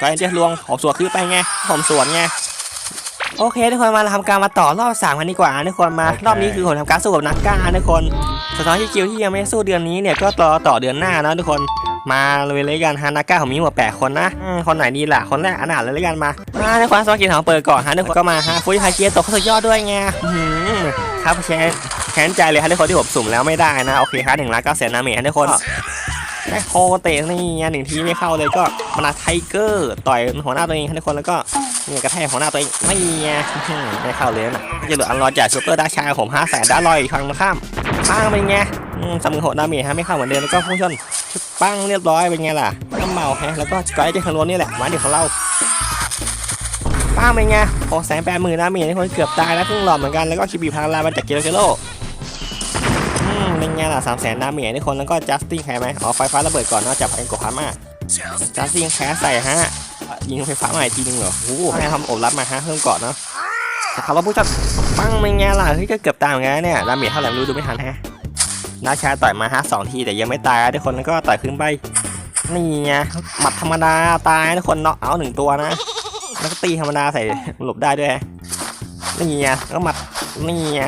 ก็จะลวงผมสวนคือไปไงผมสวนไงโอเคทุกคนมาทำการมาต่อรอบสามกันดีกว่าทุกคนมารอบนี้คือผมทำการสู้กับนักกล้าทุกคนสตอที่คิวที่ยังไม่สู้เดือนนี้เนี่ยก็ต่อต่อเดือนหน้านะทุกคนมาเลยเลยกันฮานักก้าผมมีหมดแปดคนนะคนไหนดีล่ะคนแรกอันหนาเลยเลยกันมามาในความสกินของเปิดก่อนฮะทุกคนก็มาฮะฟุตไฮเกียตกสุดยอดด้วยไงครับแค้นแค้นใจเลยฮะทุกคนที่ผมสุ่มแล้วไม่ได้นะโอเคครับหนึ่งล้านเก้าแสนนาเมจฮะทุกคน ได้โคเตะนี่ไงหนึ่งทีไม่เข้าเลยก็มานาไทเกอร์ต่อยหัวหน้าตัวเองทุกคนแล้วก็เนี่ยกระแทกหัวหน้าตัวเองไม่ไงอื้อหือไม่เข้าเลยนะจะเหลืออันรอจ่ายซูเปอร์ดาชายผมห้าแสนด้าลอยอีกครั้งข้ามปังเป็นไงอืมสามหมื่นหกดาเมจฮะไม่เข้าเหมือนเดิมแล้วก็พุ่งชนปังเรียบร้อยเป็นไงล่ะน้ำเมาแฮะแล้วก็ก้อยเจคันโรนนี่แหละหมาเด็กของเราปังเป็นไงหกแสนแปดหมื่นดาเมจทุกคนเกือบตายแล้วเพิ่งหลอดเหมือนกัน แล้วก็คิบีพังลามาจากเกโลเกโล ไงล่ะสามแสนดาเมจทุกคนแล้วก็จัสตินแคร์ไหมอ๋อไฟฟ้าระเบิดก่อนเนอกจากไอ้กบพามาจัสตินแคร์ใส่ฮะยิงไฟฟ้ามาอีกทีนึงเหรอโอ้โหให้ทำอบรับมาฮะเพิ่มก่อนเนาะแต่เขาเราพูดจัดปังเป็นไงล่ะเฮ้ยก็เกือบตายเหมือนกันเนี่ยดาเมจเท่าไหร่ไม่รู้ดูไม่ทันฮะนาชาต่อยมาฮะสองทีแต่ยังไม่ตายทุกคนแล้วก็ต่อยขึ้นไปนี่ไงหมัดธรรมดาตายทุกคนเนาะเอาหนึ่งตัวนะแล้วก็ตีธรรมดาใส่หลบได้ด้วยฮะนี่ไงแล้วก็หมัดนี่ไง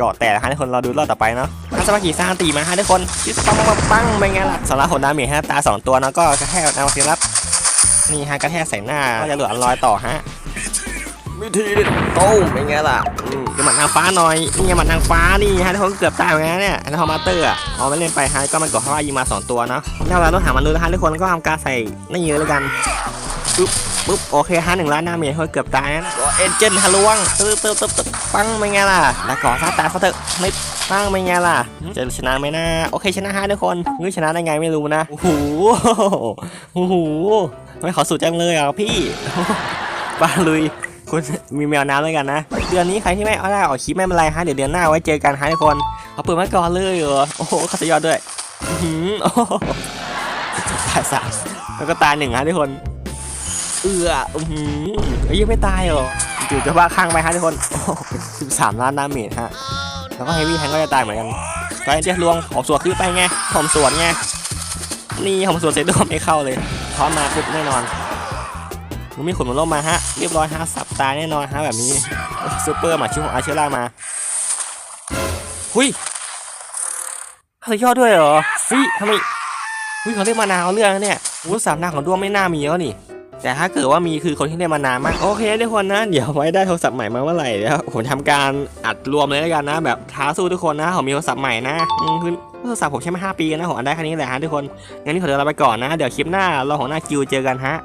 กาะแต่ละฮะทุกคนเราดูรอบต่อไปเนาะทัศมากิสร้างตีมาฮะทุกคนชิปังปังปังเป็นไงล่ะสำหรับผลดาเมจฮะตาสองตัวเนาะก็กระแทกแนวซิลับนี่ฮะกระแทกใส่หน้าก็จะเหลืออันลอยต่อฮะวิธีเด็ดโต้เป็นไงล่ะอืมจะหมัดนางฟ้าหน่อย นี่หมัดนางฟ้านี่ฮะทุกคนเกือบตายเหมือนกันเนี่ยแล้วพอมาเตอร์อะเอาไม่เล่นไปฮะก็มันกดเพราะว่ายิงมาสองตัวเนาะแล้วเราต้องหามันดูนะฮะทุกคนก็ทำการใส่นี่เยอะแล้วกันปึ๊บ ปึ๊บโอเคฮะหนึ่งล้านดาเมจเกือบตายนะก็เอ็นเจนทะลวงตึ๊บตึ๊บตึ๊บตึ๊บปังเป็นไงล่ะแล้วก่อซาตายเขาเถอะไม่ตั้งเป็นไงล่ะจะชนะไหมนะโอเคชนะฮะทุกคนเฮ้ยชนะได้ไงไม่รู้นะโอ้โหโอ้โหไม่ขอสูตรจังเลยอะพี่บ้าลุยคุณมีแมวน้ำด้วยกันนะ เดือนนี้ใครที่ไม่เอาได้ออกคลิปไม่เป็นไรฮะเดี๋ยวเดือนหน้าไว้เจอกันฮะทุกคนเอาปืนมาก่อนเลยเหรอโอ้โหขัดยอดด้วยอื้อหือโอ้โหตายสามแล้วก็ตายหนึ่งฮะทุกคน เอืออือหือเฮ้ยยังไม่ตายเหรอจู่จะว่าข้างไปฮะทุกคนโอ้สิบสามล้านดาเมจฮะ แล้วก็เฮฟวี่แทงก็จะตายเหมือนกันก็จะลวงผมสวนขึ้นไปไงผมสวนไง นี่ผมสวนเสร็จด้วยไม่เข้าเลยพร้อมมาปุ๊บแน่นอนมันมีขนมันล่มมาฮะ เรียบร้อยฮะ สับตายแน่นอนฮะแบบนี้ซูเปอร์หมาชิวของอาเชล่ามาหุยสุดยอดด้วยเหรอฟิทำไมหุยเขาเรียกมานาวเรื่องนะเนี่ยวุ้สามหน้าของด้วงไม่น่ามีแล้วนี่ แต่ถ้าเกิดว่ามีคือคนที่ได้มานานมากโอเคทุกคนนะเดี๋ยวไว้ได้โทรศัพท์ใหม่มาเมื่อไหร่เดี๋ยวผมทำการอัดรวมเลยแล้วกันนะ แบบท้าสู้ทุกคนนะผมมีโทรศัพท์ใหม่นะอืมคือโทรศัพท์ผมใช้มา5ปีนะผมอัดได้แค่นี้แหละฮะทุกคนงั้นนี่ขอตัวลาไปก่อนนะ เดี๋ยวคลิปหน้าเราของหน้าคิวเจอกันฮะ